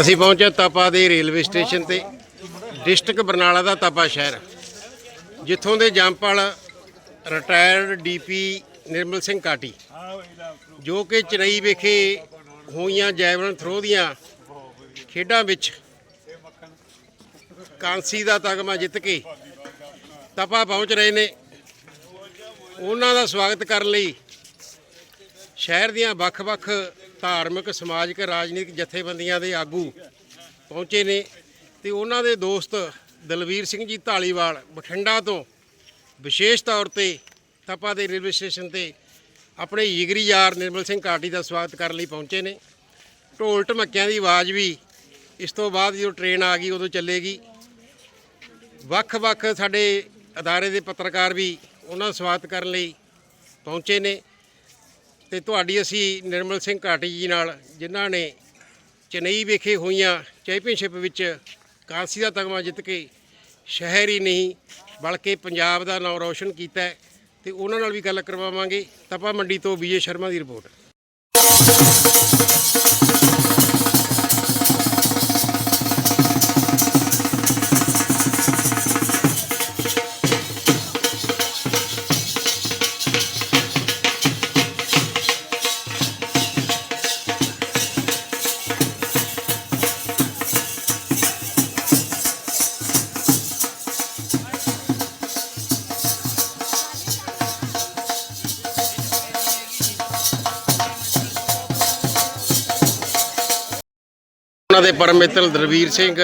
ਅਸੀਂ ਪਹੁੰਚੇ ਤਪਾ ਦੇ ਰੇਲਵੇ ਸਟੇਸ਼ਨ ਤੇ, ਡਿਸਟ੍ਰਿਕਟ ਬਰਨਾਲਾ ਦਾ ਤਪਾ ਸ਼ਹਿਰ, ਜਿੱਥੋਂ ਦੇ ਜੰਪਲ ਰਿਟਾਇਰਡ ਡੀਪੀ ਨਿਰਮਲ ਸਿੰਘ ਕਾਟੀ, ਜੋ ਕਿ ਚਨਈ ਵਿਖੇ ਹੋਈਆਂ ਜੈਵਲਨ ਥਰੋ ਦੀਆਂ ਖੇਡਾਂ ਵਿੱਚ ਕਾਂਸੀ ਦਾ ਤਗਮਾ ਜਿੱਤ ਕੇ ਤਪਾ ਪਹੁੰਚ ਰਹੇ ਨੇ। ਉਹਨਾਂ ਦਾ ਸਵਾਗਤ ਕਰਨ ਲਈ ਸ਼ਹਿਰ ਦੀਆਂ ਵੱਖ-ਵੱਖ ਧਾਰਮਿਕ, ਸਮਾਜਿਕ, ਰਾਜਨੀਤਿਕ ਜਥੇਬੰਦੀਆਂ ਦੇ ਆਗੂ ਪਹੁੰਚੇ ਨੇ ਤੇ ਉਹਨਾਂ ਦੇ ਦੋਸਤ ਦਲਵੀਰ ਸਿੰਘ ਜੀ ਢਾਲੀਵਾਲ ਬਠਿੰਡਾ ਤੋਂ ਵਿਸ਼ੇਸ਼ ਤੌਰ ਤੇ ਤਪਾ ਦੇ ਰੇਲਵੇ ਸਟੇਸ਼ਨ ਤੇ ਆਪਣੇ ਜਿਗਰੀ ਯਾਰ ਨਿਰਮਲ ਸਿੰਘ ਕਾਟੀ ਦਾ ਸਵਾਗਤ ਕਰਨ ਲਈ ਪਹੁੰਚੇ ਨੇ। ਢੋਲ ਢਮੱਕਿਆਂ ਦੀ ਆਵਾਜ਼ ਵੀ ਇਸ ਤੋਂ ਬਾਅਦ ਜਦੋਂ ਟ੍ਰੇਨ ਆ ਗਈ ਉਦੋਂ ਚੱਲੇਗੀ। ਵੱਖ-ਵੱਖ ਸਾਡੇ ਅਦਾਰੇ ਦੇ ਪੱਤਰਕਾਰ ਵੀ ਉਹਨਾਂ ਦਾ ਸਵਾਗਤ ਕਰਨ ਲਈ ਪਹੁੰਚੇ ਨੇ। ਤੇ ਤੁਹਾਡੀ ਅਸੀਂ ਨਿਰਮਲ ਸਿੰਘ ਘਾਟੀ ਜੀ ਨਾਲ, ਜਿਨ੍ਹਾਂ ਨੇ ਚੇਨਈ ਵਿਖੇ ਹੋਈਆਂ ਚੈਂਪੀਅਨਸ਼ਿਪ ਵਿੱਚ ਕਾਂਸੀ ਦਾ ਤਗਮਾ ਜਿੱਤ ਕੇ ਸ਼ਹਿਰ ਹੀ ਨਹੀਂ, ਬਲਕਿ ਪੰਜਾਬ ਦਾ ਨਾਮ ਰੌਸ਼ਨ ਕੀਤਾ ਹੈ ਤੇ ਉਹਨਾਂ ਨਾਲ ਵੀ ਗੱਲ ਕਰਵਾਵਾਂਗੇ। ਤਪਾ ਮੰਡੀ ਤੋਂ ਵਿਜੇ ਸ਼ਰਮਾ ਦੀ ਰਿਪੋਰਟ। ਉਹਨਾਂ ਦੇ ਪਰਮ ਮਿੱਤਰ ਦਰਵੀਰ ਸਿੰਘ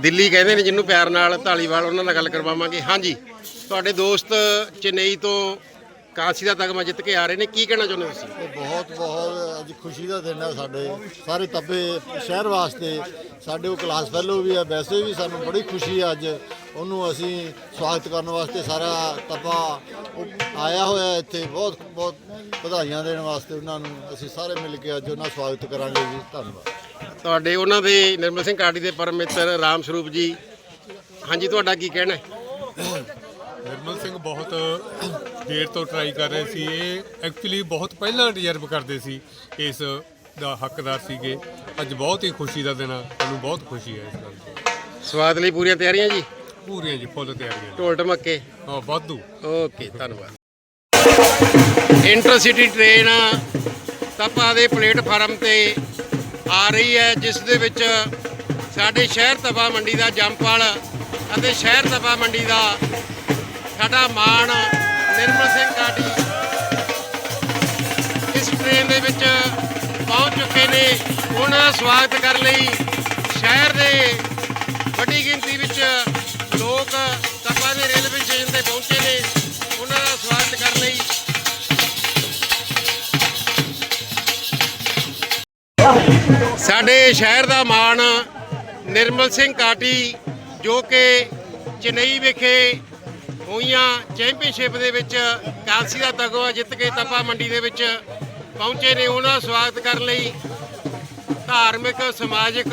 ਦਿੱਲੀ ਕਹਿੰਦੇ ਨੇ, ਜਿਹਨੂੰ ਪਿਆਰ ਨਾਲ ਢਾਲੀਵਾਲ ਉਹਨਾਂ ਨਾਲ ਗੱਲ ਕਰਵਾਵਾਂਗੇ। ਹਾਂਜੀ, ਤੁਹਾਡੇ ਦੋਸਤ ਚੇਨਈ ਤੋਂ ਕਾਂਸੀ ਦਾ ਤਗਮਾ ਜਿੱਤ ਕੇ ਆ ਰਹੇ ਨੇ, ਕੀ ਕਹਿਣਾ ਚਾਹੁੰਦੇ ਹੋ ਤੁਸੀਂ? ਇਹ ਬਹੁਤ ਬਹੁਤ, ਅੱਜ ਖੁਸ਼ੀ ਦਾ ਦਿਨ ਹੈ ਸਾਡੇ, ਸਾਰੇ ਤੱਬੇ ਸ਼ਹਿਰ ਵਾਸਤੇ। ਸਾਡੇ ਉਹ ਕਲਾਸ ਫੈਲੋ ਵੀ ਆ, ਵੈਸੇ ਵੀ ਸਾਨੂੰ ਬੜੀ ਖੁਸ਼ੀ ਹੈ ਅੱਜ। ਉਹਨੂੰ ਅਸੀਂ ਸਵਾਗਤ ਕਰਨ ਵਾਸਤੇ ਸਾਰਾ ਤੱਬਾ ਆਇਆ ਹੋਇਆ ਇੱਥੇ। ਬਹੁਤ ਬਹੁਤ ਵਧਾਈਆਂ ਦੇਣ ਵਾਸਤੇ ਉਹਨਾਂ ਨੂੰ ਅਸੀਂ ਸਾਰੇ ਮਿਲ ਕੇ ਅੱਜ ਉਹਨਾਂ ਸਵਾਗਤ ਕਰਾਂਗੇ ਜੀ। ਧੰਨਵਾਦ। ਤੁਹਾਡੇ ਉਹਨਾਂ ਦੇ ਨਿਰਮਲ ਸਿੰਘ ਕਾਟੀ ਦੇ ਪਰਮ ਮਿੱਤਰ ਰਾਮ ਸਰੂਪ ਜੀ। ਹਾਂਜੀ ਤੁਹਾਡਾ ਕੀ ਕਹਿਣਾ ਹੈ? ਨਿਰਮਲ ਸਿੰਘ ਬਹੁਤ ਦੇਰ ਤੋਂ ਟਰਾਈ ਕਰ ਰਹੇ ਸੀ। ਇਹ ਐਕਚੁਅਲੀ ਬਹੁਤ ਪਹਿਲਾਂ ਰਿਜ਼ਰਵ ਕਰਦੇ ਸੀ ਇਸ ਦਾ ਹੱਕਦਾਰ ਸੀਗੇ। ਅੱਜ ਬਹੁਤ ਹੀ ਖੁਸ਼ੀ ਦਾ ਦਿਨ ਆ। ਸਾਨੂੰ ਬਹੁਤ ਖੁਸ਼ੀ ਹੈ ਇਸ ਗੱਲ ਦੀ। ਸਵਾਦ ਲਈ ਪੂਰੀਆਂ ਤਿਆਰੀਆਂ ਜੀ? ਪੂਰੀਆਂ ਜੀ ਫੁੱਲ ਤਿਆਰੀਆਂ ਢੋਲ ਢਮੱਕੇ? ਹਾਂ ਵਾਧੂ। ਓਕੇ ਧੰਨਵਾਦ। ਇੰਟਰਸਿਟੀ ਟ੍ਰੇਨ ਤਪਾ ਦੇ ਪਲੇਟਫਾਰਮ ਤੇ ਆ ਰਹੀ ਹੈ, ਜਿਸ ਦੇ ਵਿੱਚ ਸਾਡੇ ਸ਼ਹਿਰ ਤਪਾ ਮੰਡੀ ਦਾ ਜੰਪਲ ਅਤੇ ਸ਼ਹਿਰ ਤਪਾ ਮੰਡੀ ਦਾ ਸਾਡਾ ਮਾਣ ਨਿਰਮਲ ਸਿੰਘ ਕਾਟੀ ਇਸ ਟ੍ਰੇਨ ਦੇ ਵਿੱਚ ਪਹੁੰਚ ਚੁੱਕੇ ਨੇ। ਉਹਨਾਂ ਦਾ ਸਵਾਗਤ ਕਰਨ ਲਈ ਸ਼ਹਿਰ ਦੇ ਸਾਡੇ ਸ਼ਹਿਰ ਦਾ ਮਾਣ ਨਿਰਮਲ ਸਿੰਘ ਕਾਟੀ ਜੋ ਕਿ ਚੇਨਈ ਵਿਖੇ ਹੋਈਆਂ ਚੈਂਪੀਅਨਸ਼ਿਪ ਦੇ ਵਿੱਚ ਕਾਂਸੀ ਦਾ ਤਗਵਾ ਜਿੱਤ ਕੇ ਤਪਾ ਮੰਡੀ ਦੇ ਵਿੱਚ ਪਹੁੰਚੇ ਨੇ, ਉਹਨਾਂ ਦਾ ਸਵਾਗਤ ਕਰਨ ਲਈ ਧਾਰਮਿਕ, ਸਮਾਜਿਕ,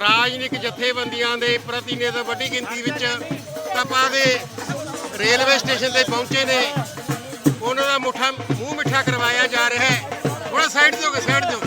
ਰਾਜਨੀਤਿਕ ਜਥੇਬੰਦੀਆਂ ਦੇ ਪ੍ਰਤੀਨਿਧ ਵੱਡੀ ਗਿਣਤੀ ਵਿੱਚ ਤਪਾ ਦੇ ਰੇਲਵੇ ਸਟੇਸ਼ਨ ਤੇ ਪਹੁੰਚੇ ਨੇ। ਉਹਨਾਂ ਦਾ ਮੁੱਠਾ ਮੂੰਹ ਮਿੱਠਾ ਕਰਵਾਇਆ ਜਾ ਰਿਹਾ ਹੈ। ਥੋੜਾ ਸਾਈਡ ਦਿਓਗੇ ਸਾਈਡ ਦਿਓ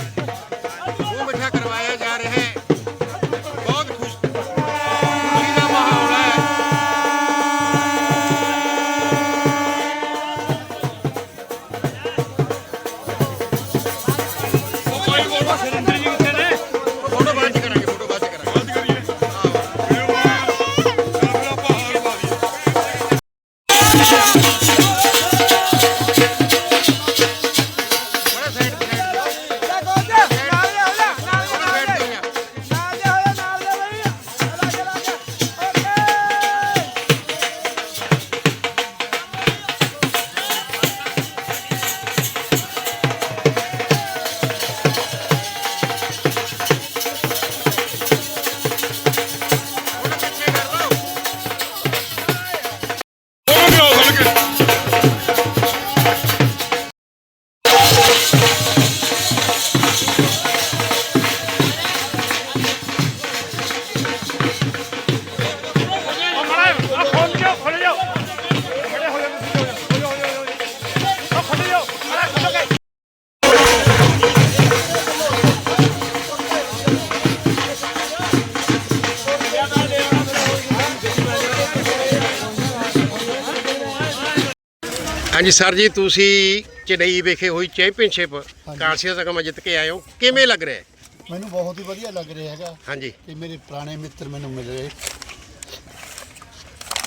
ਹਾਂਜੀ ਸਰ ਜੀ ਤੁਸੀਂ ਚੇਨਈ ਵਿਖੇ ਹੋਈ ਚੈਂਪੀਅਨਸ਼ਿਪ ਕਾਂਸੀਆ ਤਗਮਾ ਜਿੱਤ ਕੇ ਆਏ ਹੋ। ਕਿਵੇਂ ਲੱਗ ਰਿਹਾ ਹੈ? ਮੈਨੂੰ ਬਹੁਤ ਹੀ ਵਧੀਆ ਲੱਗ ਰਿਹਾ ਹੈਗਾ ਹਾਂਜੀ। ਕਿ ਮੇਰੇ ਪੁਰਾਣੇ ਮਿੱਤਰ ਮੈਨੂੰ ਮਿਲ। ਰਹੇ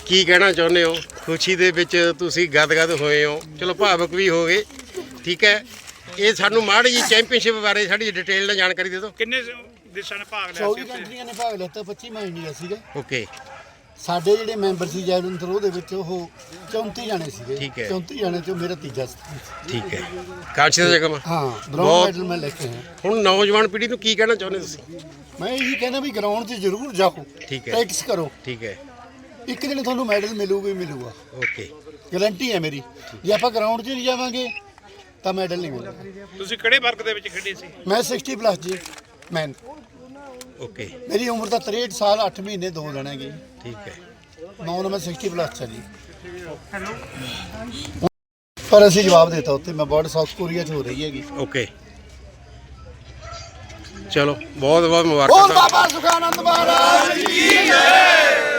ਕੀ ਕਹਿਣਾ ਚਾਹੁੰਦੇ ਹੋ? ਖੁਸ਼ੀ ਦੇ ਵਿੱਚ ਤੁਸੀਂ ਗਦਗਦ ਹੋਏ ਹੋ। ਚਲੋ ਭਾਵਕ ਵੀ ਹੋ ਗਏ। ਠੀਕ ਹੈ। ਇਹ ਸਾਨੂੰ ਮਾੜੀ ਜੀ ਚੈਂਪੀਅਨਸ਼ਿਪ ਬਾਰੇ ਸਾਡੀ ਡਿਟੇਲ ਨਾਲ ਜਾਣਕਾਰੀ ਦੇ ਦਿਓ। ਕਿੰਨੇ ਦੇਸ਼ਾਂ ਨੇ ਭਾਗ ਲਿਆ 24 ਸੀ ਉੱਥੇ? ਕੰਟਰੀਆਂ ਨੇ ਭਾਗ ਲਿੱਤਾ 25 ਮੈਂ ਇੰਡੀਆ ਸੀਗਾ। ਓਕੇ। ਸਾਡੇ ਜਿਹੜੇ ਮੈਂਬਰ ਸੀ ਜੈਵਲਿਨ ਥਰੋ ਦੇ ਵਿੱਚ ਉਹ 34 ਜਾਣੇ ਸੀਗੇ। ਠੀਕ ਹੈ। 34 ਜਾਣੇ ਚੋਂ ਮੇਰਾ ਤੀਜਾ ਸਥਾਨ ਸੀ। ਠੀਕ ਹੈ। ਕਾਂਸੀਆ ਤਗਮਾ ਹਾਂ ਬਹੁਤ- ਬ੍ਰੌਂਜ਼ ਮੈਡਲ ਮੈਂ ਲੈ ਕੇ ਆਇਆ। ਹੁਣ ਨੌਜਵਾਨ ਪੀੜ੍ਹੀ ਨੂੰ ਕੀ ਕਹਿਣਾ ਚਾਹੁੰਦੇ ਤੁਸੀਂ? ਮੈਂ ਇਹੀ ਕਹਿੰਦਾ ਵੀ ਗਰਾਊਂਡ 'ਚ ਜ਼ਰੂਰ ਜਾਓ। ਠੀਕ ਹੈ। ਪ੍ਰੈਕਟਿਸ ਕਰੋ। ਠੀਕ ਹੈ। ਇੱਕ ਦਿਨ ਤੁਹਾਨੂੰ ਮੈਡਲ ਮਿਲੂਗਾ ਹੀ ਮਿਲੂਗਾ। ਓਕੇ। ਗਾਰੰਟੀ ਹੈ ਮੇਰੀ। ਜੇ ਆਪਾਂ ਗਰਾਊਂਡ 'ਚ ਨਹੀਂ ਜਾਵਾਂਗੇ ਤਾਂ ਮੈਡਲ ਨਹੀਂ ਮਿਲੇਗਾ। ਤੁਸੀਂ ਕਿਹੜੇ ਵਰਗ ਦੇ ਵਿੱਚ ਖੇਡੇ ਸੀ? ਮੈਂ 60 ਪਲੱਸ ਜੀ ਮੈਨ ਓਕੇ। ਮੇਰੀ ਉਮਰ ਤਾਂ 63 ਸਾਲ 8 ਮਹੀਨੇ 2 ਦਿਨ ਹੈਗੇ ਠੀਕ ਹੈ। ਨੌ ਨੰਬਰ 60 ਪਲੱਸ ਆ ਜੀ। ਪਰ ਅਸੀਂ ਜਵਾਬ ਦਿੱਤਾ ਉੱਥੇ ਮੈਂ ਬਰਡ ਸਾਊਥ ਕੋਰੀਆ ਚ ਹੋ ਰਹੀ ਹੈਗੀ। ਓਕੇ। ਚਲੋ ਬਹੁਤ ਬਹੁਤ ਬੋਲ ਮੁਬਾਰਕਾਂ ਬਾਬਾ ਸੁਖਾਨੰਦ ਮਹਾਰਾਜ ਕੀ ਜੈ।